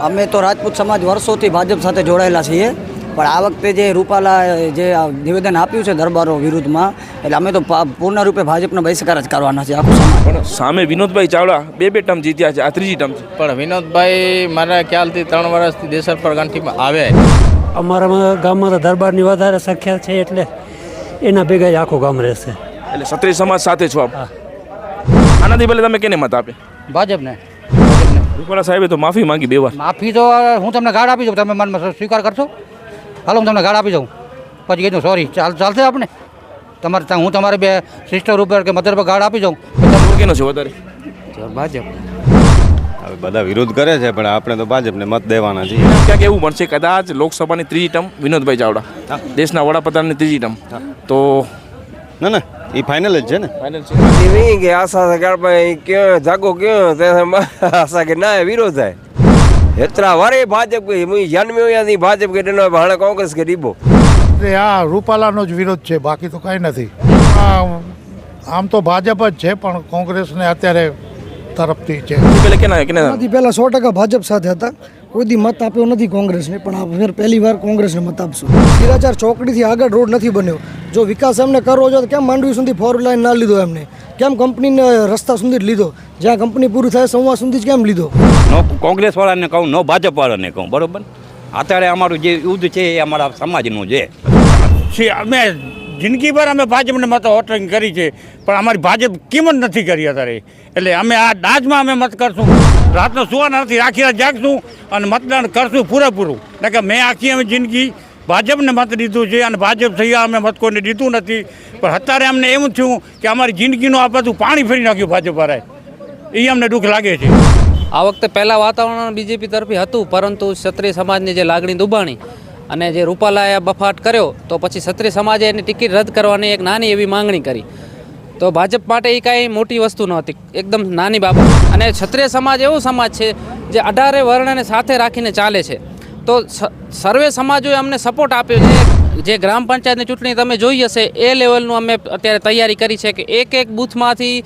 અમે તો રાજપૂત સમાજ વર્ષોથી ભાજપ સાથે જોડાયેલા છીએ પણ આ વખતે જે રૂપાલા જે નિવેદન આપ્યું છે દરબારો વિરુદ્ધમાં એટલે અમે તો પૂર્ણ રૂપે ભાજપનો બહિષ્કાર જ કરવાના છે આખું પણ સામે વિનોદભાઈ ચાવડા બે બે ટર્મ જીત્યા છે આ ત્રીજી ટર્મ છે. પણ વિનોદભાઈ મારા ખ્યાલથી ત્રણ વર્ષથી દેસર પર ગાંઠીમાં આવે અમારા ગામમાં તો દરબારની વધારે સંખ્યા છે એટલે એના ભેગા જ આખું ગામ રહેશે. એટલે ક્ષત્રિય સમાજ સાથે છો આપ? આનાથી પહેલા તમે કેને મત આપે? ભાજપને. રૂપાલા સાહેબે તો માફી માંગી બે વાર. માફી તો હું તમને ગાળ આપી દઉં તમે મનમાં સ્વીકાર કરશો? હાલો હું તમને ગાળ આપી દઉં. પછી કીધું સોરી ચાલ ચાલશે આપણે તમારે ત્યાં હું તમારે બે સિસ્ટર ઉપર કે મધર પર ગાળ આપી દઉં. કેનો છે વધારે? ભાજપ. હવે બધા વિરોધ કરે છે પણ આપણે તો ભાજપને મત દેવાના છીએ. ક્યાંક એવું બનશે કદાચ લોકસભાની ત્રીજી ટર્મ વિનોદભાઈ ચાવડા દેશના વડાપ્રધાનની ત્રીજી ટર્મ. તો ના ના એ ફાઇનલ જ છે ને. ફાઇનલ છે. કે આશા છે કાળભાઈ જાગો કયો આશા કે ના વિરોધ થાય. એતરા વારે ભાજપ કે હું જન્મ્યો ત્યાંથી ભાજપ કે એનો હાણે કોંગ્રેસ કે ડીબો. આ રૂપાલાનો જ વિરોધ છે બાકી તો કાંઈ નથી. આમ તો ભાજપ જ છે પણ કોંગ્રેસને અત્યારે તરફથી છે. પહેલા કેના કેને પહેલા સો ટકા ભાજપ સાથે હતા. કોઈ દી મત આપ્યો નથી કોંગ્રેસને પણ આ ફેર પહેલી વાર કોંગ્રેસને મત આપશું. સિરાચાર ચોકડીથી આગળ રોડ નથી બન્યો. જો વિકાસ એમને કરવો જો તો કેમ માંડવી સુધી ફોર લાઈન ના લીધો એમને? કેમ કંપનીને રસ્તા સુધી જ લીધો? જ્યાં કંપની પૂરી થાય સંવાદ સુધી જ કેમ લીધો? નો કોંગ્રેસ વાળાને કહું નો ભાજપ વાળાને કહું બરોબર? અત્યારે અમારું જે યુદ્ધ છે એ અમારા સમાજનું છે. છે અમે જિંદગીભર અમે ભાજપને મત વોટિંગ કરી છે, પણ અમારી ભાજપ કિંમત નથી કરી અત્યારે? એટલે અમે આ ડાજમાં અમે મત કરશું. રાતનો સુવાના નથી, આખી રાત જાગશું અને મતદાન કરશું પૂરેપૂરું. એટલે કે મેં આખી અમે જિંદગી ભાજપને મત દીધું છે અને ભાજપ થયા અમે મત કોઈને દીધું નથી. પણ અત્યારે અમને એવું થયું કે અમારી જિંદગીનું આ બધું પાણી ફેરી નાખ્યું ભાજપ વાળાએ. એ અમને દુઃખ લાગે છે. આ વખતે પહેલાં વાતાવરણ બીજેપી તરફી હતું, પરંતુ ક્ષત્રિય સમાજની જે લાગણી દુબાણી અને જે રૂપાલાએ બફાટ કર્યો, તો પછી ક્ષત્રિય સમાજે એની ટિકિટ રદ કરવાની એક નાની એવી માંગણી કરી. તો ભાજપ માટે એ કાંઈ મોટી વસ્તુ નહોતી એકદમ નાની બાબત. અને ક્ષત્રિય સમાજ એવો સમાજ છે જે અઢારે વર્ણને સાથે રાખીને ચાલે છે. તો સર્વે સમાજોએ અમને સપોર્ટ આપ્યો છે. જે ગ્રામ પંચાયતની ચૂંટણી તમે જોઈ હશે, એ લેવલનું અમે અત્યારે તૈયારી કરી છે કે એક એક બૂથમાંથી,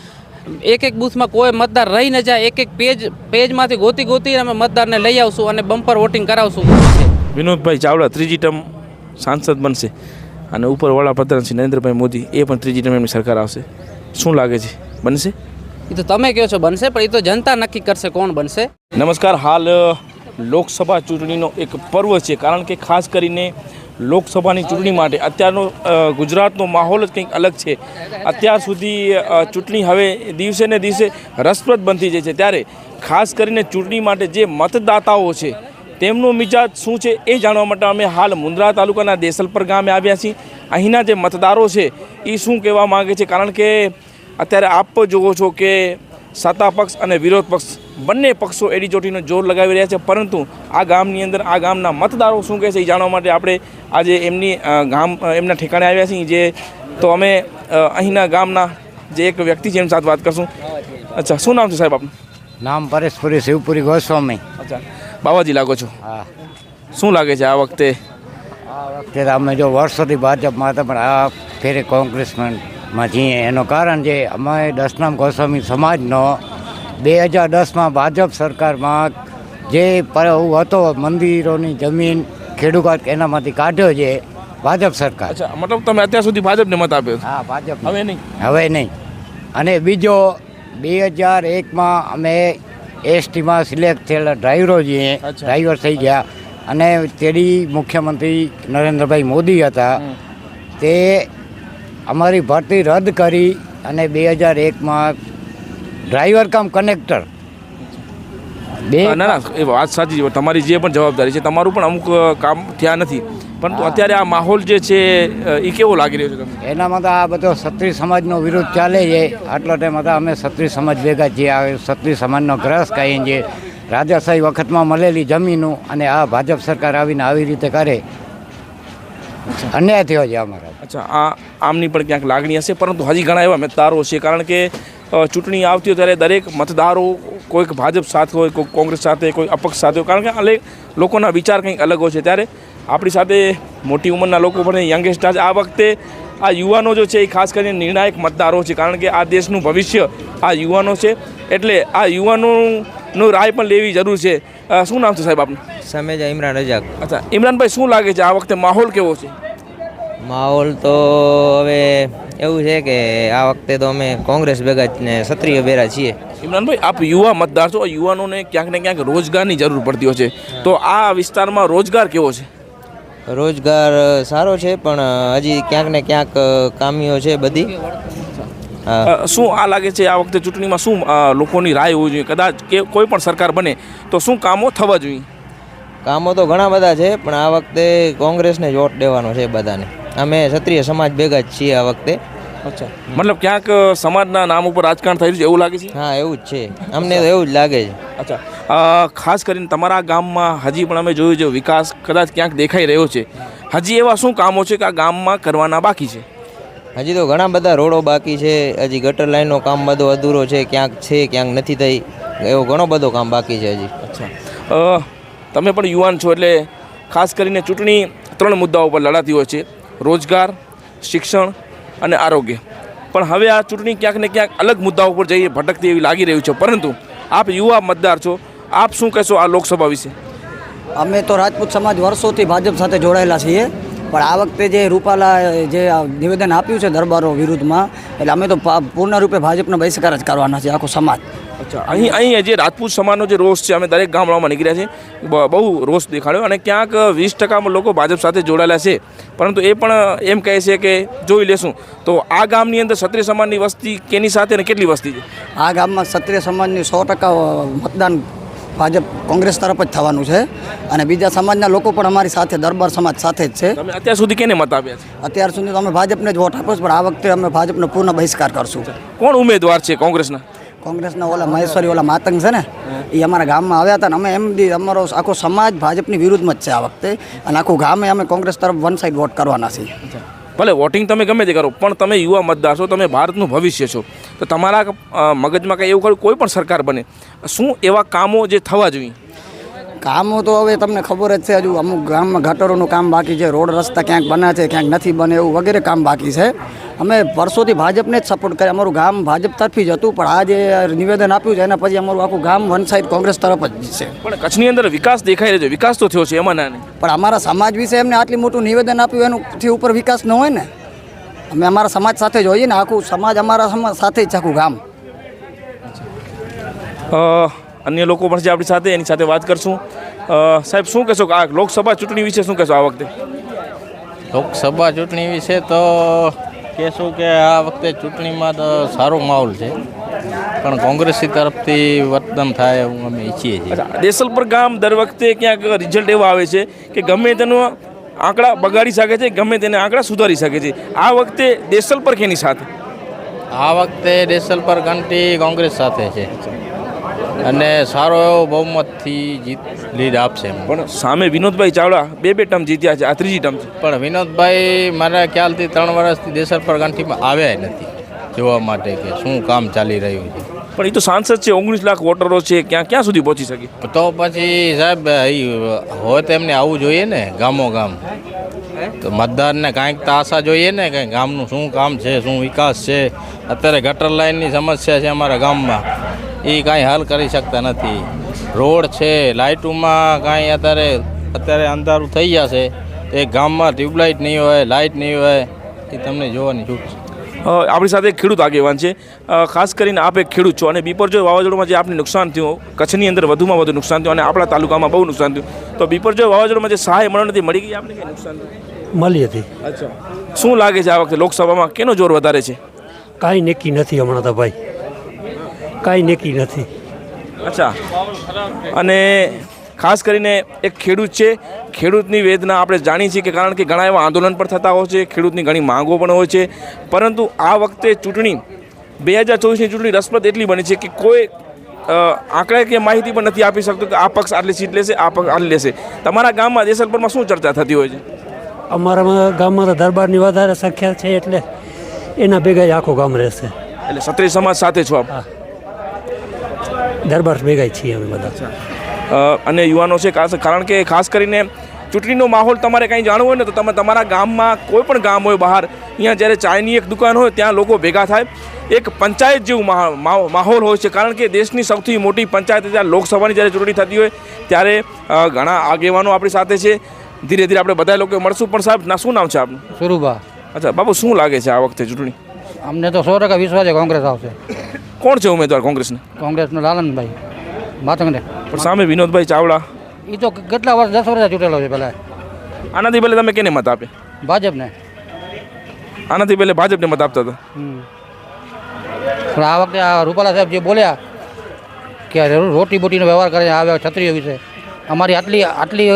એક એક બૂથમાં કોઈ મતદાર રહી ન જાય, એક એક પેજ, પેજમાંથી ગોતી ગોતી અમે મતદારને લઈ આવશું અને બમ્પર વોટિંગ કરાવશું. વિનોદભાઈ ચાવડા ત્રીજી ટર્મ સાંસદ બનશે અને ઉપર વડાપ્રધાન શ્રી નરેન્દ્રભાઈ મોદી એ પણ ત્રીજી ટર્મ એમની સરકાર આવશે. શું લાગે છે? બનશે? એ તો તમે કહો છો બનશે પણ એ તો જનતા નક્કી કરશે કોણ બનશે. નમસ્કાર હાલ લોકસભા ચૂંટણીનો એક પર્વ છે કારણ કે ખાસ કરીને લોકસભાની ચૂંટણી માટે અત્યારનો ગુજરાતનો માહોલ જ કંઈક અલગ છે. અત્યાર સુધી ચૂંટણી હવે દિવસે ને દિવસે રસપ્રદ બનતી જાય છે. ત્યારે ખાસ કરીને ચૂંટણી માટે જે મતદાતાઓ છે તેમનો મિજાજ શું છે એ જાણવા માટે અમે હાલ મુન્દ્રા તાલુકાના દેસલપર ગામે આવ્યા છીએ. અહીંના જે મતદારો છે એ શું કહેવા માગે છે? કારણ કે અત્યારે આપ જુઓ છો કે સત્તા પક્ષ અને વિરોધ પક્ષ બંને પક્ષો એડી ચોટીનો જોર લગાવી રહ્યા છે. પરંતુ આ ગામની અંદર આ ગામના મતદારો શું કહે છે એ જાણવા માટે આપણે આજે એમની ગામ એમના ઠેકાણે આવ્યા છીએ જે તો અમે અહીંના ગામના જે એક વ્યક્તિ છે એમની સાથે વાત કરશું. અચ્છા શું નામ છે સાહેબ આપનું? નામ પરેશપુરી શિવપુરી ગોસ્વામી. અચ્છા. બાવાજી લાગો છો? હા. શું લાગે છે આ વખતે? આ વખતે અમે જો વર્ષોથી ભાજપમાં હતા પણ આ ફેરે કોંગ્રેસમાં જઈએ એનું કારણ છે અમે દસનામ ગોસ્વામી સમાજનો બે હજાર દસમાં ભાજપ સરકારમાં જે પર હતો મંદિરોની જમીન ખેડૂત એનામાંથી કાઢ્યો છે ભાજપ સરકાર. અચ્છા મતલબ તમે અત્યાર સુધી ભાજપને મત આપ્યો હા ભાજપ હવે નહીં? હવે નહીં. અને બીજો બે હજાર એકમાં અમે એસટીમાં સિલેક્ટ થયેલા ડ્રાઈવરો જે ડ્રાઈવર થઈ ગયા. અને તેડી મુખ્યમંત્રી નરેન્દ્રભાઈ મોદી હતા. તે અમારી ભરતી રદ કરી અને બે હજાર એકમાં ડ્રાઈવર કામ કનેક્ટર. બે ના ના એ વાત સાચી તમારી જે પણ જવાબદારી છે તમારું પણ અમુક કામ થયા નથી. પરંતુ અત્યારે આ માહોલ જે છે એ કેવો લાગી રહ્યો છે તમને? એનામાં તો આ બધો ક્ષત્રિય સમાજનો વિરોધ ચાલે છે. આટલો ટાઈમ હતા અમે ક્ષત્રિય સમાજ ભેગા છીએ. આવે ક્ષત્રિય સમાજનો ગ્રસ કહીએ છીએ રાજાશાહી વખતમાં મળેલી જમીનો અને આ ભાજપ સરકાર આવીને આવી રીતે કરે. અન્યાય થયો છે અમારા. અચ્છા આ આમની પણ ક્યાંક લાગણી હશે? પરંતુ હજી ઘણા એવા મતદારો છે. કારણ કે ચૂંટણી આવતી હોય ત્યારે દરેક મતદારો કોઈક ભાજપ સાથે હોય કોઈ કોંગ્રેસ સાથે કોઈ અપક્ષ સાથે હોય. કારણ કે લોકોના વિચાર કંઈક અલગ હોય છે. ત્યારે આપણી સાથે મોટી ઉંમરના લોકો પણ યંગસ્ટર આ વખતે આ યુવાનો જો છે એ ખાસ કરીને નિર્ણાયક મતદારો છે કારણ કે આ દેશનું ભવિષ્ય આ યુવાનો છે. એટલે આ યુવાનોનું રાય પણ લેવી જરૂર છે. શું નામ છે સાહેબ આપનું? સમેજા ઇમરાન રજાક. અચ્છા ઇમરાનભાઈ શું લાગે છે આ વખતે માહોલ કેવો છે? માહોલ તો હવે એવું છે કે આ વખતે તો અમે કોંગ્રેસ ભેગા ને ક્ષત્રિય ભેરા છીએ. ઇમરાનભાઈ આપ યુવા મતદાર છો યુવાનોને ક્યાંક ને ક્યાંક રોજગારની જરૂર પડતી હોય છે. તો આ વિસ્તારમાં રોજગાર કેવો છે? રોજગાર સારો છે પણ હજી ક્યાંક ને ક્યાંક કામીઓ છે બધી. શું આ લાગે છે આ વખતે ચૂંટણીમાં શું લોકોની રાય હોવી જોઈએ? કદાચ કે કોઈ પણ સરકાર બને તો શું કામો થવા જોઈએ? કામો તો ઘણા બધા છે પણ આ વખતે કોંગ્રેસને વોટ દેવાનો છે બધાને. અમે ક્ષત્રિય સમાજ ભેગા જ છીએ આ વખતે. અચ્છા. મતલબ ક્યાંક સમાજના નામ ઉપર રાજકારણ થઈ રહ્યું છે એવું લાગે છે? હા એવું જ છે. અમને તો એવું જ લાગે છે. અચ્છા. ખાસ કરીને તમારા ગામમાં હજી પણ અમે જોયું છે વિકાસ કદાચ ક્યાંક દેખાઈ રહ્યો છે. હજી એવા શું કામો છે કે આ ગામમાં કરવાના બાકી છે? હજી તો ઘણા બધા રોડો બાકી છે હજી ગટર લાઈનનો કામ બધો અધૂરો છે ક્યાંક છે ક્યાંક નથી થઈ એવો ઘણો બધો કામ બાકી છે હજી. અચ્છા. તમે પણ યુવાન છો એટલે ખાસ કરીને ચૂંટણી ત્રણ મુદ્દાઓ પર લડાતી હોય છે રોજગાર શિક્ષણ અને આરોગ્ય. પણ હવે આ ચૂંટણી ક્યાંક ને ક્યાંક અલગ મુદ્દાઓ પર જઈએ ભટકતી એવી લાગી રહ્યું છે. પરંતુ આપ યુવા મતદાર છો આપ શું કહેશો આ લોકસભા વિશે? અમે તો રાજપૂત સમાજ વર્ષોથી ભાજપ સાથે જોડાયેલા છીએ પણ આ વખતે જે રૂપાલા જે નિવેદન આપ્યું છે દરબારો વિરુદ્ધમાં એટલે અમે તો પૂર્ણ પૂર્ણરૂપે ભાજપનો બહિષ્કાર જ કરવાના છે આખો સમાજ. અચ્છા અહીં અહીં જે રાજપૂત સમાજનો જે રોષ છે અમે દરેક ગામડાઓમાં નીકળ્યા છે બહુ રોષ દેખાડ્યો અને ક્યાંક વીસ ટકામાં લોકો ભાજપ સાથે જોડાયેલા છે પરંતુ એ પણ એમ કહે છે કે જોઈ લેશું. તો આ ગામની અંદર ક્ષત્રિય સમાજની વસ્તી કેની સાથે અને કેટલી વસ્તી છે? આ ગામમાં ક્ષત્રિય સમાજની સો ટકા મતદાન ભાજપ કોંગ્રેસ તરફ જ થવાનું છે અને બીજા સમાજના લોકો પણ અમારી સાથે દરબાર સમાજ સાથે જ છે. તમે અત્યાર સુધી કેને મત આપ્યા છે? અત્યાર સુધી તો અમે ભાજપને જ વોટ આપ્યો છે પણ આ વખતે અમે ભાજપનો પૂર્ણ બહિષ્કાર કરશું. કોણ ઉમેદવાર છે કોંગ્રેસના? કોંગ્રેસના ઓલા મહેશ્વરી ઓલા માતંગ છે ને એ અમારા ગામમાં આવ્યા હતા ને અમે એમ દી અમારો આખો સમાજ ભાજપની વિરુદ્ધમાં જ છે આ વખતે. અને આખું ગામે અમે કોંગ્રેસ તરફ વન સાઈડ વોટ કરવાના છીએ. ભલે વોટિંગ તમે ગમે તે કરો, પણ તમે યુવા મતદાર છો, તમે ભારતનું ભવિષ્ય છો. તો તમારા મગજમાં કંઈ એવું કોઈ પણ સરકાર બને. શું એવા કામો જે થવા જોઈએ? કામો તો હવે તમને ખબર જ છે હજુ અમુક ગામમાં ગટરોનું કામ બાકી છે રોડ રસ્તા ક્યાંક બને છે ક્યાંક નથી બને એવું વગેરે કામ બાકી છે. અમે વર્ષોથી ભાજપને જ સપોર્ટ કરીએ અમારું ગામ ભાજપ તરફી જ હતું પણ આ જે નિવેદન આપ્યું છે એના પછી અમારું આખું ગામ વન સાઈડ કોંગ્રેસ તરફ જ છે. પણ કચ્છની અંદર વિકાસ દેખાઈ રહ્યો છે. વિકાસ તો થયો છે એમાં ના પણ અમારા સમાજ વિશે એમને આટલી મોટું નિવેદન આપ્યું એનુંથી ઉપર વિકાસ ન હોય ને. અમે અમારા સમાજ સાથે જ હોઈએ ને આખું સમાજ અમારા સમાજ સાથે જ આખું ગામ. અન્ય લોકો પણ છે આપણી સાથે એની સાથે વાત કરશું. સાહેબ શું કહેશો આ લોકસભા ચૂંટણી વિશે શું કહેશો આ વખતે? લોકસભા ચૂંટણી વિશે તો કહેશું કે આ વખતે ચૂંટણીમાં તો સારો માહોલ છે. પણ કોંગ્રેસી તરફથી વર્તન થાય એવું અમે ઈચ્છીએ છીએ. દેસલપર ગામ દર વખતે ક્યાંક રિઝલ્ટ એવા આવે છે કે ગમે તેનો આંકડા બગાડી શકે છે ગમે તેને આંકડા સુધારી શકે છે. આ વખતે દેસલપર કેની સાથે? આ વખતે દેસલ પર ઘંટી કોંગ્રેસ સાથે છે. અને સારો એવો બહુમતથી જીત લીડ આપશે એમ. પણ સામે વિનોદભાઈ ચાવડા બે બે ટર્મ જીત્યા છે આ ત્રીજી ટર્મ છે. પણ વિનોદભાઈ મારા ખ્યાલથી ત્રણ વર્ષથી દેસર પર ગાંઠીમાં આવ્યા નથી જોવા માટે કે શું કામ ચાલી રહ્યું છે. પણ એ તો સાંસદ છે ઓગણીસ લાખ વોટરો છે ક્યાં ક્યાં સુધી પહોંચી શકે? તો પછી સાહેબ એ હોય તો એમને આવવું જોઈએ ને ગામો ગામ. તો મતદારને કાંઈક તો આશા જોઈએ ને કે ગામનું શું કામ છે શું વિકાસ છે. અત્યારે ગટર લાઇનની સમસ્યા છે અમારા ગામમાં. એ કાંઈ હલ કરી શકતા નથી. રોડ છે લાઇટોમાં કાંઈ અત્યારે અત્યારે અંધારું થઈ જશે એ ગામમાં ટ્યુબલાઇટ નહીં હોય લાઇટ નહીં હોય એ તમને જોવાની છૂટ છે. આપણી સાથે એક ખેડૂત આગેવાન છે. ખાસ કરીને આપ એક ખેડૂત છો અને બીપરજોય વાવાઝોડામાં જે આપને નુકસાન થયું કચ્છની અંદર વધુમાં વધુ નુકસાન થયું અને આપણા તાલુકામાં બહુ નુકસાન થયું તો બીપરજોય વાવાઝોડામાં જે સહાય મળવા નથી મળી ગઈ આપને કંઈ નુકસાન થયું? મળી હતી. અચ્છા. શું લાગે છે આ વખતે લોકસભામાં? કેનો જોર વધારે છે? કાંઈ નક્કી નથી હમણાં તો ભાઈ. કાંઈ નેકી નથી. અચ્છા. અને ખાસ કરીને એક ખેડૂત છે ખેડૂતની વેદના આપણે જાણીએ છીએ કે કારણ કે ઘણા એવા આંદોલન પણ થતા હોય છે ખેડૂતની ઘણી માંગો પણ હોય છે. પરંતુ આ વખતે ચૂંટણી બે હજાર ચોવીસની ચૂંટણી રસપ્રદ એટલી બની છે કે કોઈ આંકડા આંકડાકીય માહિતી પણ નથી આપી શકતું કે આ પક્ષ આટલી સીટ લેશે આ પક્ષ આટલી લેશે. તમારા ગામમાં દેસલપરમાં શું ચર્ચા થતી હોય છે? અમારા ગામમાં દરબારની વધારે સંખ્યા છે એટલે એના ભેગા આખું ગામ રહેશે. એટલે ક્ષત્રિય સમાજ સાથે છો આપ? દરબાર ભેગા છીએ અમે બધા. અ, અને યુવાનો છે ખાસ કારણ કે ખાસ કરીને ચૂંટણીનો માહોલ તમારે કંઈ જાણવું હોય ને તો તમે તમારા ગામમાં કોઈ પણ ગામ હોય બહાર અહીંયા જ્યારે ચાયની એક દુકાન હોય ત્યાં લોકો ભેગા થાય. એક પંચાયત જેવું માહોલ હોય છે કારણ કે દેશની સૌથી મોટી પંચાયત જ્યારે લોકસભાની જ્યારે ચૂંટણી થતી હોય ત્યારે ઘણા આગેવાનો આપણી સાથે છે. ધીરે ધીરે આપણે બધા લોકો મળશું. પણ સાહેબ ના શું નામ છે આપનું? સુરુભા અચ્છા બાબુ શું લાગે છે આ વખતે ચૂંટણી? અમને તો સો ટકા વિશ્વાસ છે કોંગ્રેસ આવશે. કોણ છે ઉમેદવાર કોંગ્રેસના? કોંગ્રેસનો લાલનભાઈ માતંગને. પણ સામે વિનોદભાઈ ચાવડા. એ તો કેટલા વર્ષ દસ વર્ષ ચૂંટેલો છે પહેલાં આનાથી પહેલાં તમે કેને મત આપે? ભાજપને. આનાથી પહેલાં ભાજપને મત આપતા હતા? પણ આ વખતે આ રૂપાલા સાહેબ જે બોલ્યા કે રોટી બોટીનો વ્યવહાર કરે આવ્યા આ વિશે. અમારી આટલી આટલી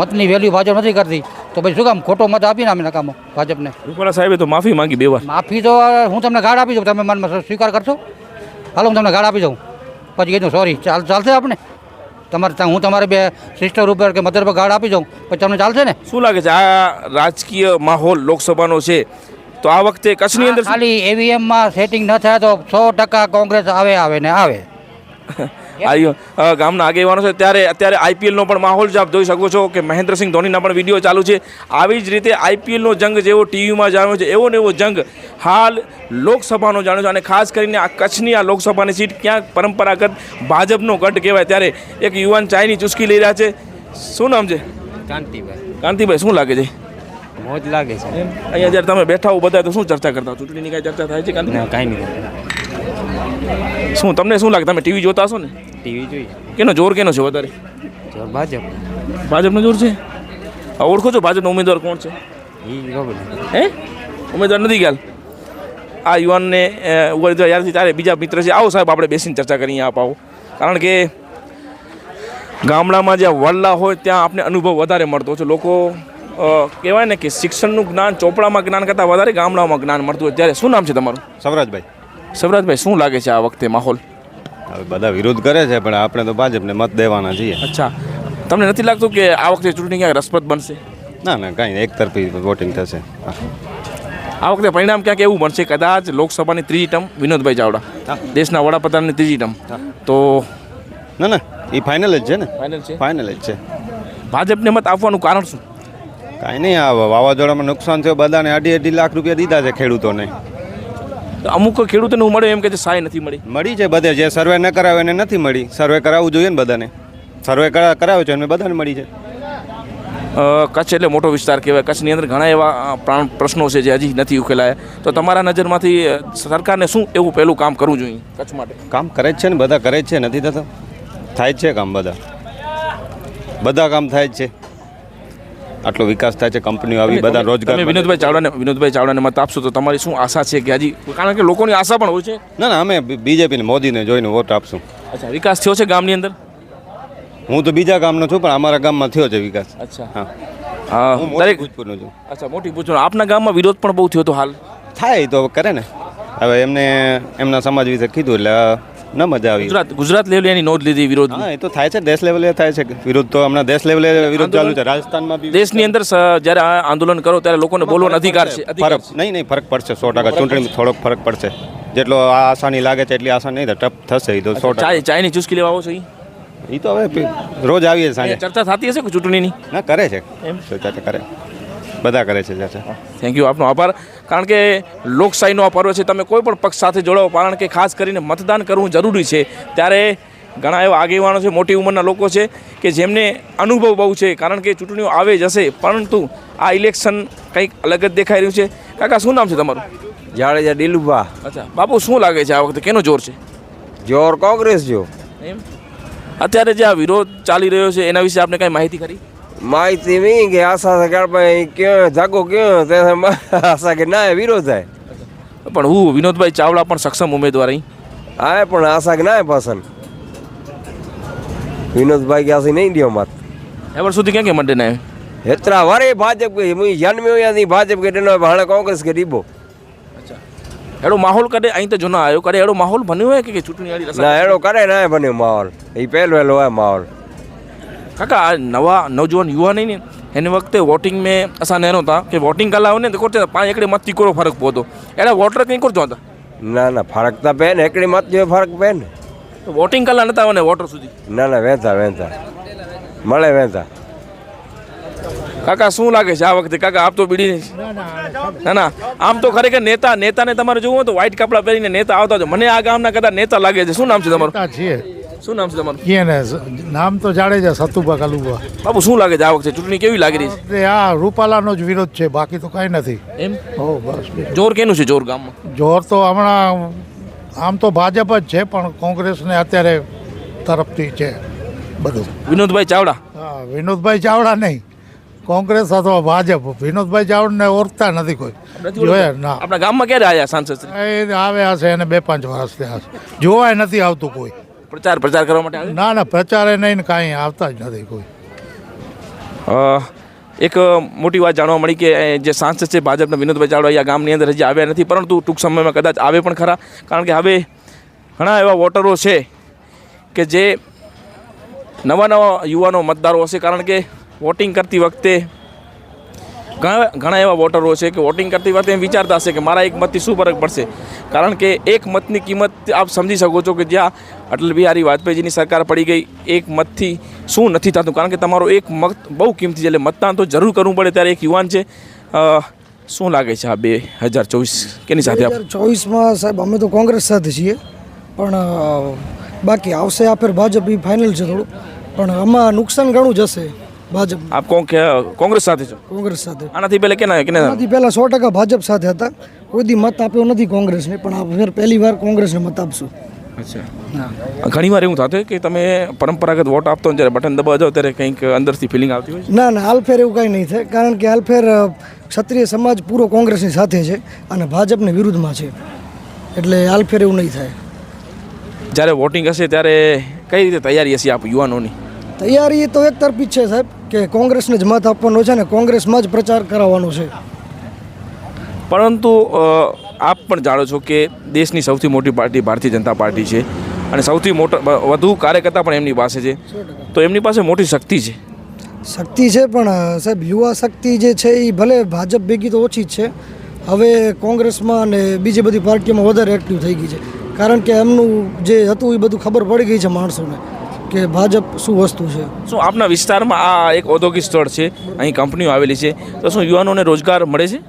મતની વેલ્યુ ભાજપ નથી કરતી. તો પછી શું કામ ખોટો મત આપીને અમે નકામો ભાજપને? રૂપાલા સાહેબે તો માફી માંગી બે વાર માફી તો હું તમને ગાળ આપી દઉં તમે મનમાં સ્વીકાર કરશો? હાલો હું તમને ગાળ આપી દઉં. પછી કીધું સોરી ચાલ ચાલશે આપણે તમારે હું તમારે બે સિસ્ટર ઉપર કે મધર પર ગાર્ડ આપી દઉં પછી તમને ચાલશે ને? શું લાગે છે આ રાજકીય માહોલ લોકસભાનો છે તો આ વખતે કચ્છની અંદર ખાલી એવીએમમાં સેટિંગ ન થાય તો સો ટકા કોંગ્રેસ આવે આવે ને આવે. ગામના આગેવાનો છે. ત્યારે અત્યારે આઈપીએલનો પણ માહોલ છે. આપ જોઈ શકો છો કે મહેન્દ્રસિંહ ધોનીના પણ વીડિયો ચાલુ છે. આવી જ રીતે આઈપીએલનો જંગ જેવો ટીવીમાં જાણ્યો છે એવો ને એવો જંગ હાલ લોકસભાનો જાણ્યો છે. અને ખાસ કરીને આ કચ્છની આ લોકસભાની સીટ ક્યાંક પરંપરાગત ભાજપનો ગઢ કહેવાય. ત્યારે એક યુવાન ચાયની ચુસ્કી લઈ રહ્યા છે. શું નામ છે? કાંતિભાઈ. કાંતિભાઈ શું લાગે છે? મોજ લાગે છે. અહીંયા જ્યારે તમે બેઠા હો બધા તો શું ચર્ચા કરતા ચૂંટણીની કાંઈ ચર્ચા થાય છે કાંતિ કાંઈ નહીં શું તમને શું લાગે? તમે ટીવી જોતા હશો ને? ટીવી જોઈએ. કેનો જોર કેનો છે વધારે? ભાજપ. ભાજપનો જોર છે? હા ઓળખો છો ભાજપનો ઉમેદવાર કોણ છે? હે? ઉમેદવાર નથી ખ્યાલ? આ યુવાનને ઉમેદવાર યાદથી ત્યારે બીજા મિત્ર છે. આવો સાહેબ આપણે બેસીને ચર્ચા કરીએ આપ આવો કારણ કે ગામડામાં જ્યાં વડલા હોય ત્યાં આપણે અનુભવ વધારે મળતો છે. લોકો કહેવાય ને કે શિક્ષણનું જ્ઞાન ચોપડામાં જ્ઞાન કરતાં વધારે ગામડામાં જ્ઞાન મળતું હોય. ત્યારે શું નામ છે તમારું? સવરાજભાઈ. સવરાજભાઈ શું લાગે છે આ વખતે માહોલ? હવે બધા વિરોધ કરે છે પણ આપણે તો ભાજપને મત દેવાના છીએ. અચ્છા. તમને નથી લાગતું કે આ વખતે ચૂંટણી ક્યાંક રસપ્રદ બનશે? ના ના કાંઈ એક એકતરફી વોટિંગ થશે. આ વખતે પરિણામ ક્યાંક એવું બનશે કદાચ લોકસભાની ત્રીજી ટર્મ વિનોદભાઈ ચાવડા. દેશના વડાપ્રધાનની ત્રીજી ટર્મ. તો ના ના એ ફાઇનલ જ છે ને? ફાઇનલ છે? ફાઇનલ જ છે. ભાજપને મત આપવાનું કારણ શું? કાંઈ નહીં આ વાવાઝોડામાં નુકસાન થયું બધાને અઢી અઢી લાખ રૂપિયા દીધા છે ખેડૂતોને. અમુક ખેડૂતોને હું મળ્યો એમ કે સહાય નથી મળી. મળી છે બધે જે સર્વે ન કરાવે એને નથી મળી. સર્વે કરાવવું જોઈએ ને બધાને. સર્વે કરા- કરાવે છે એમને બધાને મળી છે. કચ્છ એટલે મોટો વિસ્તાર કહેવાય. કચ્છની અંદર ઘણા એવા પ્રશ્નો છે જે હજી નથી ઉકેલાયા. તો તમારા નજરમાંથી સરકારને શું એવું પહેલું કામ કરવું જોઈએ કચ્છ માટે? કામ કરે જ છે ને બધા કરે જ છે નથી થતા? થાય જ છે કામ બધા. બધા કામ થાય જ છે. આટલો વિકાસ થાય છે કંપનીઓ આવી બધા રોજગાર વિનોદભાઈ ચાવડાને વિનોદભાઈ ચાવડાને મત આપશો તો તમારી શું આશા છે કે હજી કારણ કે લોકોની આશા પણ હોય છે. ના ના અમે બીજેપીને મોદીને જોઈને વોટ આપશું. અચ્છા વિકાસ થયો છે ગામની અંદર? હું તો બીજા ગામનો છું પણ અમારા ગામમાં થયો છે વિકાસ. અચ્છા. હા. દરેક ભૂજપુરનો છું. અચ્છા મોટી પૂછો આપના ગામમાં વિરોધ પણ બહુ થયો હતો હાલ. થાય તો કરે ને. હવે એમને એમના સમાજ વિશે કીધું એટલે ન મજા આવી. ગુજરાત ગુજરાત લેવલે એની નોંધ લીધી વિરોધ હા એ તો થાય છે દેશ લેવલે થાય છે. વિરોધ તો હમણાં દેશ લેવલે વિરોધ ચાલુ છે. રાજસ્થાનમાં બી દેશની અંદર જ્યારે આ આંદોલન કરો ત્યારે લોકોને બોલવાનો અધિકાર છે ફરક નહીં નહીં ફરક પડશે સો ટકા. ચૂંટણીમાં થોડોક ફરક પડશે. જેટલો આ આસાની લાગે છે એટલી આસાન નહીં ટપ થશે એ તો સો ટકા ચાય ચાયની ચુસ્કી લેવા આવો છો એ તો હવે રોજ આવીએ સાંજે. ચર્ચા થતી હશે કે ચૂંટણીની? ના કરે છે. ચર્ચા કરે. બધા કરે છે થેન્ક યુ આપનો આભાર. કારણ કે લોકશાહીનો આ પર્વ છે તમે કોઈ પણ પક્ષ સાથે જોડાવો કારણ કે ખાસ કરીને મતદાન કરવું જરૂરી છે. ત્યારે ઘણા એવા આગેવાનો છે મોટી ઉંમરના લોકો છે કે જેમને અનુભવ બહુ છે કારણ કે ચૂંટણીઓ આવે જશે પરંતુ આ ઇલેક્શન કંઈક અલગ જ દેખાઈ રહ્યું છે. કાકા શું નામ છે તમારું? જાડેજા ડીલુભા. અચ્છા. બાપુ શું લાગે છે આ વખતે? કેનો જોર છે? જોર કોંગ્રેસ જો. એમ? અત્યારે જે આ વિરોધ ચાલી રહ્યો છે એના વિશે આપણે કાંઈ માહિતી ખરી? માહિતી નહીં કે આશા છે કે ભાઈ ક્યાં જાગો ક્યાં તે આશા કે ના વિરોધ થાય. પણ હું વિનોદભાઈ ચાવડા પણ સક્ષમ ઉમેદવાર અહીં. હા પણ આશા કે ના પસંદ વિનોદભાઈ ક્યાંથી નહીં દો મત. એવર સુધી ક્યાં ક્યાં મંડે ના હેતરા વારે ભાજપ કે હું જન્મ્યો ત્યાંથી ભાજપ કે તેનો ભાણે કોંગ્રેસ કે ડીબો. એડો માહોલ કરે અહીં તો જૂના આવ્યો કરે એડો માહોલ બન્યો હોય કે ચૂંટણી? ના એડો કરે ના બન્યો માહોલ. એ પહેલો પહેલો હોય માહોલ. કાકા આ નવા નવજવાન યુવા નહીં ને એની વખતે વોટિંગ में असां नहरो था कि वोटिंग कला हो ने तो कोते पांच एकड़े मत तीकोरो फर्क पवंदो अहिड़ा वोटर कई कोन चवंदा ના ના ફરક તો પે ને એકડી મત જો ફરક પે ને વોટિંગ કલા નતા વને વોટર સુધી ના ના વહેતા વહેતા મળે વહેતા કાકા શું લાગે છે આ વખતે કાકા આપ તો બીડી ના ના આમ તો ખરેખર નેતા નેતાને તમારે જોવું હોય તો વ્હાઈટ કપડાં પહેરીને નેતા આવતા હોય મને આ ગામના કદાચ નેતા લાગે છે શું નામ છે તમારું નેતા છીએ શું નામ છે તમારું? ને નામ તો જાડેજા સતુભા કલુભા. બાબુ શું લાગે છે આ વખતે ચૂંટણી કેવી લાગી રહી છે? આ રૂપાલાનો જ વિરોધ છે બાકી તો કાંઈ નથી. એમ? હો બસ જોર કેનું છે જોર ગામમાં? જોર તો હમણાં આમ તો ભાજપ જ છે પણ કોંગ્રેસને અત્યારે તરફથી છે બધું. વિનોદભાઈ ચાવડા? હા વિનોદભાઈ ચાવડા નહીં. કોંગ્રેસ અથવા ભાજપ. વિનોદભાઈ ચાવડાને ઓળખતા નથી કોઈ. જોયા ના. આપણા ગામમાં ક્યારે આવ્યા સાંસદ એ આવ્યા છે એને બે પાંચ વર્ષ થયા છે. જોવાય નથી આવતું કોઈ. પ્રચાર પ્રચાર કરવા માટે ના ના પ્રચારે નહીં ને કાંઈ આવતા જ નથી કોઈ. એક મોટી વાત જાણવા મળી કે જે સાંસદ છે ભાજપના વિનોદભાઈ ચાવડા અહીંયા ગામની અંદર હજી આવ્યા નથી પરંતુ ટૂંક સમયમાં કદાચ આવે પણ ખરા. કારણ કે હવે ઘણા એવા વોટરો છે કે જે નવા નવા યુવાનો મતદારો હશે કારણ કે વોટિંગ કરતી વખતે ઘણા ઘણા એવા વોટરો છે કે વોટિંગ કરતી વખતે એમ વિચારતા હશે કે મારા એક મતથી શું ફરક પડશે? કારણ કે એક મતની કિંમત આપ સમજી શકો છો કે જ્યાં અટલ બિહારી વાજપેયીજીની સરકાર પડી ગઈ, એક મતથી શું નથી થતું? કારણ કે તમારો એક મત બહુ કિંમતી છે, એટલે મતદાન તો જરૂર કરવું પડે ત્યારે એક યુવાન છે. શું લાગે છે આ બે હજાર ચોવીસ? કેની સાથે ચોવીસમાં સાહેબ અમે તો કોંગ્રેસ સાથે છીએ, પણ બાકી આવશે આ ફેર ભાજપ એ ફાઇનલ છે થોડું. પણ આમાં નુકસાન ઘણું જશે ભાજપ. આપ કોંગ્રેસ સાથે છો? કોંગ્રેસ સાથે. આનાથી પહેલા કેના કેના આનાથી પહેલાં સો ટકા ભાજપ સાથે હતા. કોઈ મત આપ્યો નથી કોંગ્રેસને પણ આ ફેર પહેલી વાર કોંગ્રેસને મત આપશું. અચ્છા. ઘણી વાર એવું થતું કે તમે પરંપરાગત વોટ આપતો જ્યારે બટન દબાવ જાઓ ત્યારે કંઈક અંદરથી ફિલિંગ આવતી હોય ના ના હાલફેર એવું કાંઈ નહીં થાય. કારણ કે હાલફેર ક્ષત્રિય સમાજ પૂરો કોંગ્રેસની સાથે છે અને ભાજપની વિરુદ્ધમાં છે. એટલે હાલફેર એવું નહીં થાય. જ્યારે વોટિંગ હશે ત્યારે કઈ રીતે તૈયારી હશે આપ યુવાનોની? તૈયારી તો એક તરફી છે સાહેબ કે કોંગ્રેસને જ મત આપવાનો છે ને કોંગ્રેસમાં જ પ્રચાર કરાવવાનો છે. પરંતુ આપ પણ જાણો છો કે દેશની સૌથી મોટી પાર્ટી ભારતીય જનતા પાર્ટી છે અને સૌથી મોટા વધુ કાર્યકર્તા પણ એમની પાસે છે. તો એમની પાસે મોટી શક્તિ છે. શક્તિ છે પણ સાહેબ યુવા શક્તિ જે છે એ ભલે ભાજપ ભેગી તો ઓછી જ છે. હવે કોંગ્રેસમાં અને બીજી બધી પાર્ટીઓમાં વધારે એક્ટિવ થઈ ગઈ છે. કારણ કે એમનું જે હતું એ બધું ખબર પડી ગઈ છે માણસોને. કે ભાજપ શું વસ્તુ છે? શું આપના વિસ્તારમાં આ એક ઔદ્યોગિક સ્થળ છે? અહીં કંપનીઓ આવેલી છે. તો શું યુવાનોને રોજગાર મળે છે?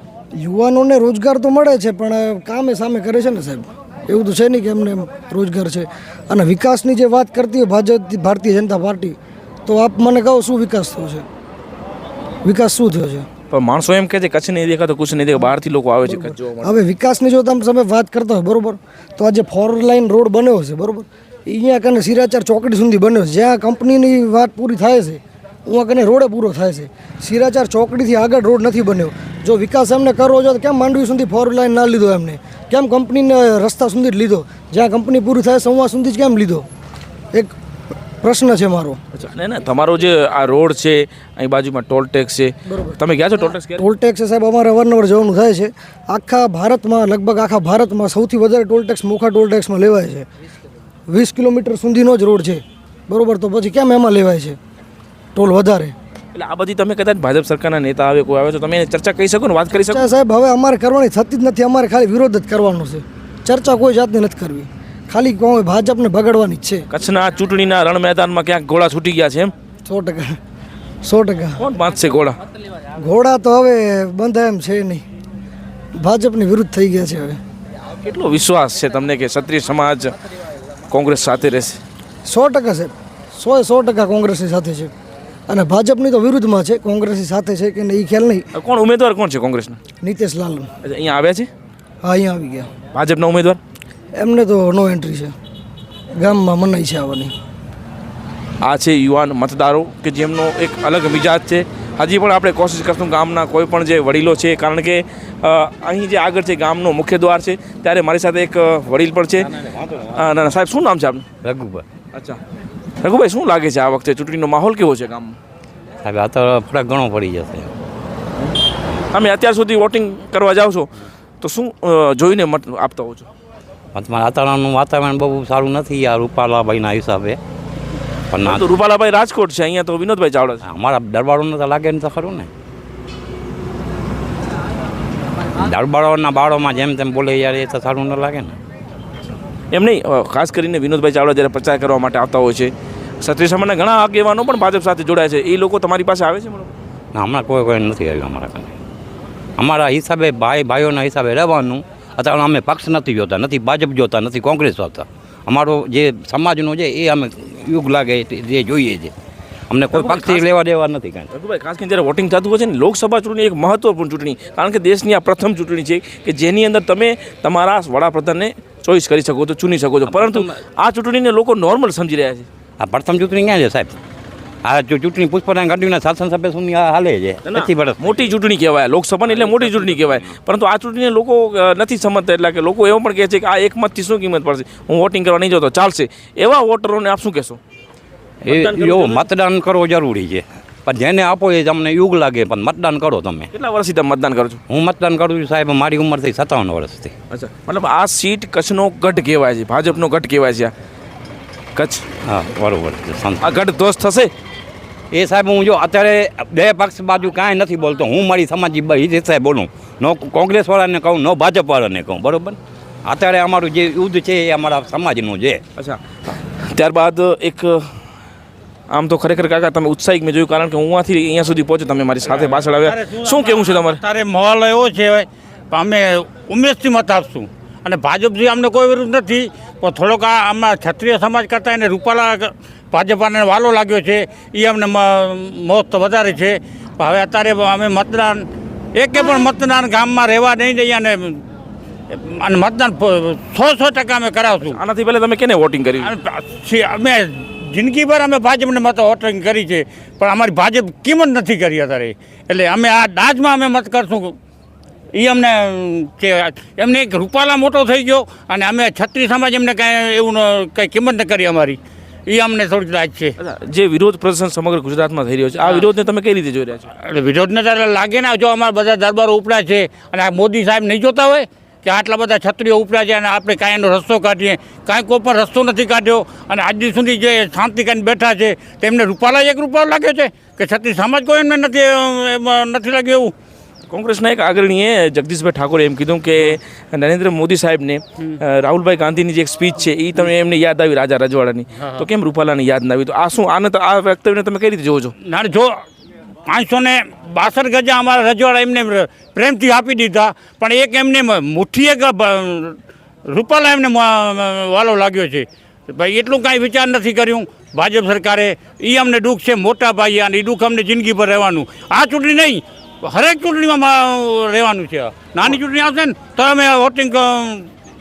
યુવાનોને રોજગાર તો મળે છે પણ કામે સામે કરે છે ને સાહેબ? એવું તો છે નહીં કે એમને એમ રોજગાર છે. અને વિકાસની જે વાત કરતી હોય ભાજપ ભારતીય જનતા પાર્ટી તો આપ મને કહો શું વિકાસ થયો છે? વિકાસ શું થયો છે? પણ માણસો એમ કહે છે કચ્છ નહીં દેખાતો કુછ નહીં દેખા બહારથી લોકો આવે છે હવે વિકાસની જો તમે વાત કરતા હોય બરોબર? તો આ જે ફોર લાઇન રોડ બન્યો છે બરોબર? અહીંયા કને સિરાચાર ચોકડી સુધી બન્યો છે. જ્યાં કંપનીની વાત પૂરી થાય છે ત્યાં કને રોડે પૂરો થાય છે. સિરાચાર ચોકડીથી આગળ રોડ નથી બન્યો. જો વિકાસ એમને કરવો જોઈએ તો કેમ માંડવી સુધી ફોર લાઇન ના લીધો એમને? કેમ કંપનીને રસ્તા સુધી જ લીધો? જ્યાં કંપની પૂરી થાય છે ત્યાં સુધી જ કેમ લીધો? એક પ્રશ્ન છે મારો. ને ને તમારો જે આ રોડ છે અહીં બાજુમાં ટોલ ટેક્સ છે તમે ગયા છો ટોલ ટેક્સ ટોલ ટેક્સ સાહેબ અમારે અવારનવાર જવાનું થાય છે. આખા ભારતમાં લગભગ આખા ભારતમાં સૌથી વધારે ટોલ ટેક્સ મોખા ટોલ ટેક્સમાં લેવાય છે. વીસ કિલોમીટર સુધીનો જ રોડ છે. બરોબર તો પછી કેમ એમાં લેવાય છે? ટોલ વધારે. એટલે આ બધી તમે કદાચ ભાજપ સરકારના નેતા આવે કોઈ આવે તો તમે ચર્ચા કરી શકો ને વાત કરી શકો? સાહેબ હવે અમારે કરવાની થતી જ નથી અમારે ખાલી વિરોધ જ કરવાનો છે. ચર્ચા કોઈ જાતની નથી કરવી. ખાલી કોઈ ભાજપને બગાડવાની જ છે. કચ્છના ચૂંટણીના રણ મેદાનમાં ક્યાંક ગોળા છૂટી ગયા છે એમ? સો ટકા સો ટકા. કોણ બાંધશે ઘોડા ઘોડા તો હવે બંધાય એમ છે નહીં. ભાજપની વિરુદ્ધ થઈ ગયા છે હવે. કેટલો વિશ્વાસ છે તમને કે ક્ષત્રિય સમાજ કોંગ્રેસ સાથે રહેશે? સો ટકા સાહેબ. સો સો ટકા કોંગ્રેસની સાથે છે. અને ભાજપની તો વિરુદ્ધમાં છે. કોંગ્રેસની સાથે છે કે નહીં એ ખ્યાલ નહીં. કોણ ઉમેદવાર કોણ છે કોંગ્રેસના? નીતિશ લાલ અહીંયા આવ્યા છે? હા અહીંયા આવી ગયા. ભાજપના ઉમેદવાર? એમને તો નો એન્ટ્રી છે. ગામમાં મનાઈ છે આવવાની. આ છે યુવાન મતદારો કે જેમનો એક અલગ મિજાજ છે હજી પણ આપણે કોશિશ કરશું ગામના કોઈ પણ જે વડીલો છે કારણ કે અહીં જે આગળ છે ગામનો મુખ્ય દ્વાર છે ત્યારે મારી સાથે એક વડીલ પણ છે. ના ના સાહેબ શું નામ છે આપનું? રઘુભાઈ અચ્છા. રઘુભાઈ શું લાગે છે આ વખતે ચૂંટણીનો માહોલ કેવો છે ગામમાં? સાહેબ આ તો ફરક ઘણો પડી જશે. તમે અત્યાર સુધી વોટિંગ કરવા જાઓ છો તો શું જોઈને મત આપતા હો છો? મતમાં વાતાવરણનું વાતાવરણ બહુ સારું નથી આ રૂપાલાભાઈના હિસાબે. પણ તો રૂપાલાભાઈ રાજકોટ છે અહીંયા તો વિનોદભાઈ ચાવડા છે. અમારા દરબારોને તો લાગે ને તો ખરું ને. દરબારોના બાળોમાં જેમ તેમ બોલે યાર એ તો સારું ન લાગે ને. એમ નહીં ખાસ કરીને વિનોદભાઈ ચાવડા જ્યારે પ્રચાર કરવા માટે આવતા હોય છે ક્ષત્રિય સમાજના ઘણા આગેવાનો પણ ભાજપ સાથે જોડાય છે. એ લોકો તમારી પાસે આવે છે ના હમણાં કોઈ કોઈ નથી આવ્યું અમારા કાને અમારા હિસાબે ભાઈ ભાઈઓના હિસાબે રહેવાનું. અત્યારે અમે પક્ષ નથી જોતા નથી ભાજપ જોતા નથી કોંગ્રેસ જોતા. અમારો જે સમાજનો છે એ અમે યુગ લાગે જે જોઈએ છે. અમને કોઈ પક્ષથી લેવા દેવા નથી કાંઈ. રઘુભાઈ ખાસ કરીને જ્યારે વોટિંગ થતું હોય છે ને લોકસભા ચૂંટણી એક મહત્વપૂર્ણ ચૂંટણી કારણ કે દેશની આ પ્રથમ ચૂંટણી છે કે જેની અંદર તમે તમારા વડાપ્રધાનને ચોઈસ કરી શકો છો ચૂની શકો છો. પરંતુ આ ચૂંટણીને લોકો નોર્મલ સમજી રહ્યા છે. આ પ્રથમ ચૂંટણી ક્યાં છે સાહેબ? આ જો ચૂંટણી પુષ્પરાયણ ગઢવીના શાસન સભ્ય સુધી આ હાલે છે. નથી વર્ષ મોટી ચૂંટણી કહેવાય લોકસભાની એટલે મોટી ચૂંટણી કહેવાય. પરંતુ આ ચૂંટણીને લોકો નથી સમજતા એટલે કે લોકો એવું પણ કહે છે કે આ એક મતથી શું કિંમત પડશે? હું વોટિંગ કરવા નહીં જતો ચાલશે. એવા વોટરોને આપ શું કહેશો? એ જો મતદાન કરવો જરૂરી છે. પણ જેને આપો એ તમને યુગ લાગે પણ મતદાન કરો તમે. કેટલા વર્ષથી તમે મતદાન કરો છો? હું મતદાન કરું છું સાહેબ મારી ઉંમર થઈ સત્તાવન વર્ષથી. અચ્છા. મતલબ આ સીટ કચ્છનો ગઢ કહેવાય છે ભાજપનો ગઢ કહેવાય છે કચ્છ? હા બરોબર આ ગઢ ધ્વસ્ત થશે? એ સાહેબ હું જો અત્યારે બે પક્ષ બાજુ કાંઈ નથી બોલતો. હું મારી સમાજી રીતે બોલું. ન કોંગ્રેસવાળાને કહું ન ભાજપવાળાને કહું બરાબર? અત્યારે અમારું જે યુદ્ધ છે એ અમારા સમાજનું છે. અચ્છા. ત્યારબાદ એક આમ તો ખરેખર કાકા તમે ઉત્સાહિક મેં જોયું કારણ કે હું આથી અહીંયા સુધી પહોંચ્યો તમે મારી સાથે પાછળ આવ્યા. શું કેવું છે તમારે? તારે માહોલ એવો છે અમે ઉમેશથી મત આપશું. અને ભાજપથી અમને કોઈ વિરુદ્ધ નથી. પણ થોડોક આ આમાં ક્ષત્રિય સમાજ કરતાં એને રૂપાલા ભાજપાને વાલો લાગ્યો છે. એ અમને મોત વધારે છે. હવે અત્યારે અમે મતદાન એકે પણ મતદાન ગામમાં રહેવા નહીં દઈએ અને અને મતદાન સો સો ટકા અમે કરાવશું. આનાથી પહેલાં તમે કેને વોટિંગ પછી અમે જિંદગીભર અમે ભાજપને મત વોટિંગ કરી છે. પણ અમારી ભાજપ કિંમત નથી કરી અત્યારે. એટલે અમે આ દાજમાં અમે મત કરશું. એ અમને કે એમને એક રૂપાલા મોટો થઈ ગયો અને અમે છત્રી સમાજ એમને કાંઈ એવું કાંઈ કિંમત ન કરી અમારી. એ અમને થોડીક લાજ છે. જે વિરોધ પ્રદર્શન સમગ્ર ગુજરાતમાં થઈ રહ્યો છે આ વિરોધને તમે કઈ રીતે જોઈ રહ્યા છો? એટલે વિરોધને ત્યારે લાગે ને જો અમારા બધા દરબારો ઉપડા છે અને આ મોદી સાહેબ નહીં જોતા હોય કે આટલા બધા છત્રીઓ ઉપડા છે અને આપણે કાંઈ એનો રસ્તો કાઢીએ. કાંઈ કોઈ પણ રસ્તો નથી કાઢ્યો અને આજ સુધી જે શાંતિ કરીને બેઠા છે તેમને રૂપાલા એક રૂપાલો લાગ્યો છે? કે છત્રી સમાજ કોઈ એમને નથી નથી લાગ્યું એવું? કોંગ્રેસના એક અગ્રણીએ જગદીશભાઈ ઠાકોરે એમ કીધું કે નરેન્દ્ર મોદી સાહેબને રાહુલભાઈ ગાંધીની જે એક સ્પીચ છે એ તમે એમને યાદ આવી રાજા રજવાડાની. તો કેમ રૂપાલાને યાદ ના આવી? તો આ શું આને આ વક્તવ્યને તમે કઈ રીતે જોવો છો? ના જો પાંચસો ને બાસઠ ગજા અમારા રજવાડા એમને પ્રેમથી આપી દીધા પણ એક એમને મુઠ્ઠી એક રૂપાલા એમને વાલો લાગ્યો છે. ભાઈ એટલું કાંઈ વિચાર નથી કર્યું. ભાજપ સરકારે એ અમને દુઃખ છે મોટા ભાઈ અને એ દુઃખ અમને જિંદગીભર રહેવાનું. આ ચૂંટણી નહીં હરેક ચૂંટણીમાં રહેવાનું છે. નાની ચૂંટણી આવશે ને તો અમે વોટિંગ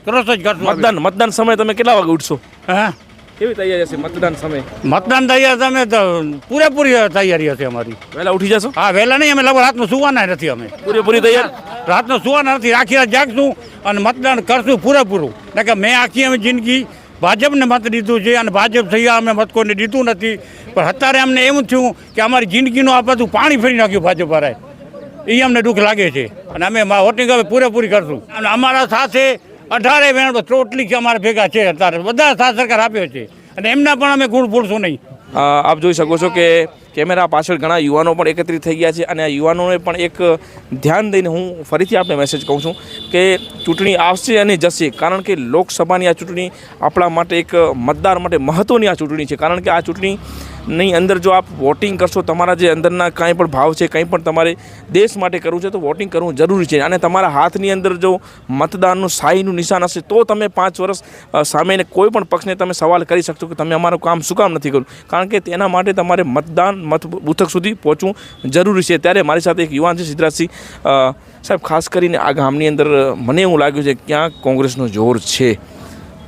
ક્રોસ જ કરશું મતદાન મતદાન સમય તમે કેટલા વાગે ઉઠશો? હા? કેવી તૈયારી હશે મતદાન સમય? મતદાન તૈયાર તમે તો પૂરેપૂરી તૈયારી હશે અમારી. વહેલા ઉઠી જશો? હા વહેલા નહીં અમે લગભગ રાતનું સુવાના નથી અમે. પૂરેપૂરી તૈયાર? રાતનું સુવાના નથી આખી રાત જાગશું અને મતદાન કરશું પૂરેપૂરું. કે મેં આખી અમે જિંદગી ભાજપને મત દીધું છે અને ભાજપ થયા અમે મત કોઈને દીધું નથી. પણ અત્યારે અમને એવું થયું કે અમારી જિંદગીનું આ બધું પાણી ફેરી નાખ્યું ભાજપ વાળાએ. એ અમને દુઃખ લાગે છે. અને અમે વોટિંગ હવે પૂરેપૂરી કરશું. અને અમારા સાથે અઢારે વેણ ટોટલી અમારા ભેગા છે અત્યારે. બધા સાથ સરકાર આપ્યો છે. અને એમના પણ અમે ગુણ ભૂલશું નહીં. આપ જોઈ શકો છો કે કેમેરા પાછળ ઘણા યુવાનો પણ એકત્રિત થઈ ગયા છે અને આ યુવાનોને પણ એક ધ્યાન દઈને હું ફરીથી આપને મેસેજ કહું છું કે ચૂંટણી આવશે અને જશે. કારણ કે લોકસભાની આ ચૂંટણી આપણા માટે એક મતદાર માટે મહત્ત્વની આ ચૂંટણી છે. કારણ કે આ ચૂંટણીની અંદર જો આપ વોટિંગ કરશો, તમારા જે અંદરના કાંઈ પણ ભાવ છે, કંઈ પણ તમારે દેશ માટે કરવું છે, તો વોટિંગ કરવું જરૂરી છે. અને તમારા હાથની અંદર જો મતદાનનું શાહીનું નિશાન હશે, તો તમે પાંચ વર્ષ સામેને કોઈ પણ પક્ષને તમે સવાલ કરી શકશો કે તમે અમારું કામ શું કામ નથી કર્યું. કારણ કે તેના માટે તમારે મતદાન મત બૂથક સુધી પહોંચવું જરૂરી છે. ત્યારે મારી સાથે એક યુવાન છે, સિદ્ધરાજસિંહ. સાહેબ, ખાસ કરીને આ ગામની અંદર મને એવું લાગ્યું છે કે ક્યાંક કોંગ્રેસનો જોર છે.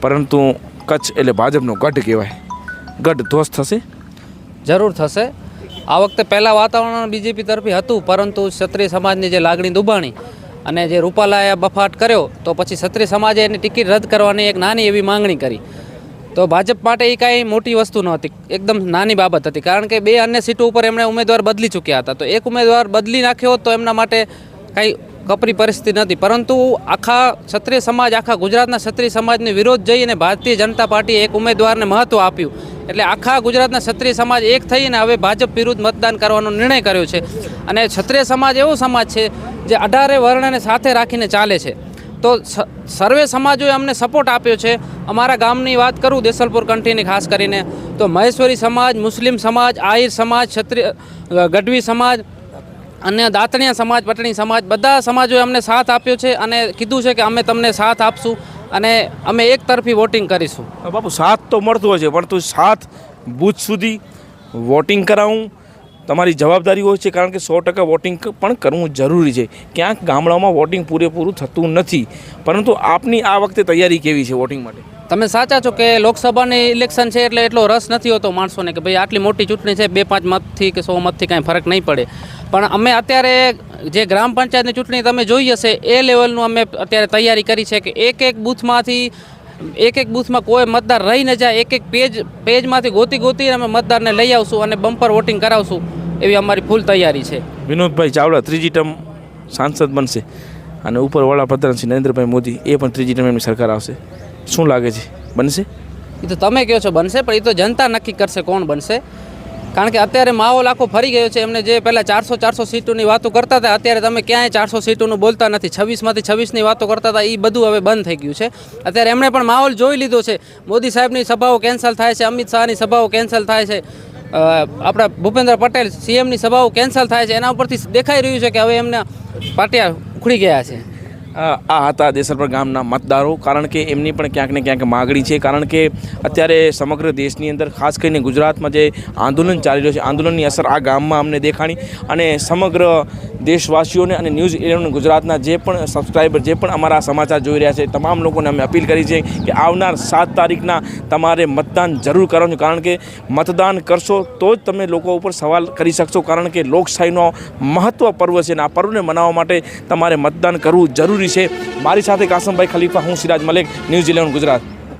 પરંતુ કચ્છ એટલે ભાજપનો ગઢ કહેવાય. ગઢ ધ્વસ્ત થશે. જરૂર થશે. આ વખતે પહેલાં વાતાવરણ બીજેપી તરફી હતું, પરંતુ ક્ષત્રિય સમાજની જે લાગણી દુબાણી અને જે રૂપાલાએ બફાટ કર્યો, તો પછી ક્ષત્રિય સમાજે એની ટિકિટ રદ કરવાની એક નાની એવી માંગણી કરી. તો ભાજપ માટે એ કાંઈ મોટી વસ્તુ નહોતી, એકદમ નાની બાબત હતી, કારણ કે બે અન્ય સીટો ઉપર એમણે ઉમેદવાર બદલી ચૂક્યા હતા. તો એક ઉમેદવાર બદલી નાખ્યો તો એમના માટે કાંઈ કપરી પરિસ્થિતિ નથી. પરંતુ આખા ક્ષત્રિય સમાજ, આખા ગુજરાતના ક્ષત્રિય સમાજને વિરોધ જઈને ભારતીય જનતા પાર્ટીએ એક ઉમેદવારને મહત્ત્વ આપ્યું. એટલે આખા ગુજરાતના ક્ષત્રિય સમાજ એક થઈને હવે ભાજપ વિરુદ્ધ મતદાન કરવાનો નિર્ણય કર્યો છે. અને ક્ષત્રિય સમાજ એવો સમાજ છે જે અઢારે વર્ણને સાથે રાખીને ચાલે છે. તો સર્વે સમાજોએ અમને સપોર્ટ આપ્યો છે. અમારા ગામની વાત કરું, દેસલપુર કંઠીની ખાસ કરીને, તો મહેશ્વરી સમાજ, મુસ્લિમ સમાજ, આહિર સમાજ, ક્ષત્રિય, ગઢવી સમાજ અને દાંતણિયા સમાજ, પટણી સમાજ, બધા સમાજોએ અમને સાથ આપ્યો છે અને કીધું છે કે અમે તમને સાથ આપશું અને અમે એક તરફી વોટિંગ કરીશું. બાપુ, સાથ તો મળતો હોય છે, પણ તું સાથ બુથ સુધી વોટિંગ કરાવું. તમારી જવાબદારી હોય છે, કારણ કે સો ટકા વોટિંગ પણ કરવું જરૂરી છે. ક્યાંક ગામડાઓમાં વોટિંગ પૂરેપૂરું થતું નથી. પરંતુ આપની આ વખતે તૈયારી કેવી છે વોટિંગ માટે? તમે સાચા છો કે લોકસભાની ઇલેક્શન છે એટલે એટલો રસ નથી હોતો માણસોને કે ભાઈ આટલી મોટી ચૂંટણી છે, બે પાંચ મતથી કે સો મતથી કાંઈ ફરક નહીં પડે. પણ અમે અત્યારે જે ગ્રામ પંચાયતની ચૂંટણી તમે જોઈ હશે, એ લેવલનું અમે અત્યારે તૈયારી કરી છે કે એક એક બૂથમાંથી, એક એક બૂથમાં કોઈ મતદાર રહી ન જાય, એક એક પેજ, પેજમાંથી ગોતી ગોતી અમે મતદારને લઈ આવશું અને બમ્પર વોટિંગ કરાવશું, એવી અમારી ફૂલ તૈયારી છે. વિનોદભાઈ ચાવડા ત્રીજી ટર્મ સાંસદ બનશે અને ઉપર વડાપ્રધાન શ્રી નરેન્દ્રભાઈ મોદી, એ પણ ત્રીજી ટર્મ એમની સરકાર આવશે. શું લાગે છે? બનશે? એ તો તમે કહો છો બનશે, પણ એ તો જનતા નક્કી કરશે કોણ બનશે. કારણ કે અત્યારે માહોલ આખો ફરી ગયો છે. એમને જે પહેલાં ચારસો ચારસો સીટોની વાતો કરતા હતા, અત્યારે તમે ક્યાંય ચારસો સીટોનું બોલતા નથી. છવ્વીસમાંથી છવ્વીસની વાતો કરતા હતા એ બધું હવે બંધ થઈ ગયું છે. અત્યારે એમણે પણ માહોલ જોઈ લીધો છે. મોદી સાહેબની સભાઓ કેન્સલ થાય છે, અમિત શાહની સભાઓ કેન્સલ થાય છે. આપણા ભૂપેન્દ્ર પટેલ સીએમની સભાઓ કેન્સલ થાય છે. એના ઉપરથી દેખાઈ રહ્યું છે કે હવે એમના પાટિયા ઉખડી ગયા છે. આ હતા દેસરપર ગામના મતદારો. કારણ કે એમની પણ ક્યાંક ને ક્યાંક માગણી છે. કારણ કે અત્યારે સમગ્ર દેશની અંદર, ખાસ કરીને ગુજરાતમાં જે આંદોલન ચાલી રહ્યું છે, આંદોલનની અસર આ ગામમાં અમને દેખાણી અને સમગ્ર દેશવાસીઓને અને ન્યૂઝ ઇલેવન ગુજરાતના જે પણ સબસ્ક્રાઈબર જે પણ અમારા સમાચાર જોઈ રહ્યા છે, તમામ લોકોને અમે અપીલ કરી છે કે આવનાર સાત તારીખના તમારે મતદાન જરૂર કરવાનું. છે કારણ કે મતદાન કરશો તો જ તમે લોકો ઉપર સવાલ કરી શકશો. કારણ કે લોકશાહીનો મહત્વ પર્વ છે અને આ પર્વને મનાવવા માટે તમારે મતદાન કરવું જરૂરી છે. મારી સાથે કાસમભાઈ ખલીફા હું સિરાજ મલેક ન્યૂઝ ઇલેવન ગુજરાત.